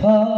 Oh.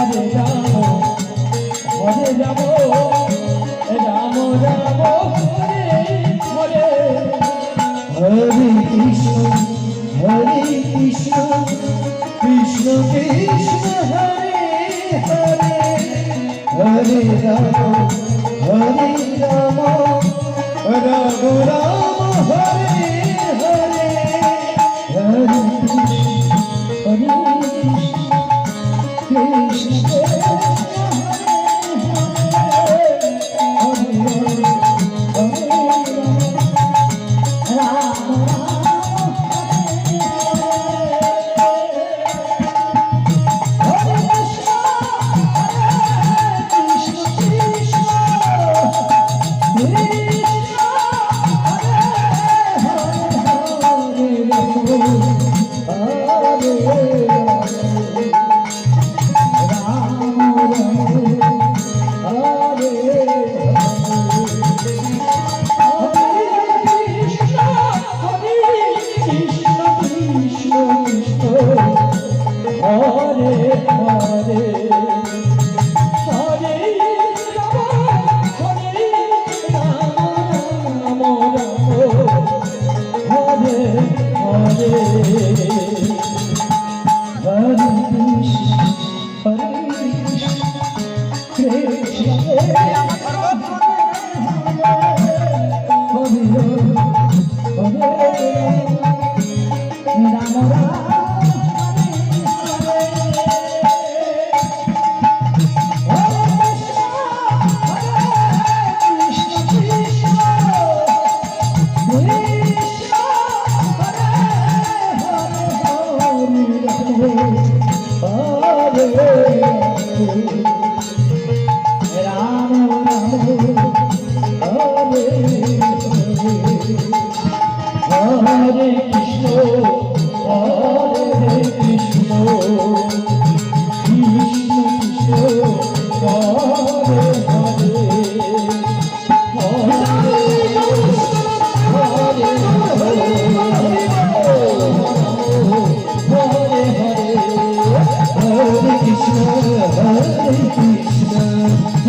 কাজে যাব। মরে যাব রামো যাব। মরে হরে কৃষ্ণ হরে কৃষ্ণ। you. রাম রাম। Krishna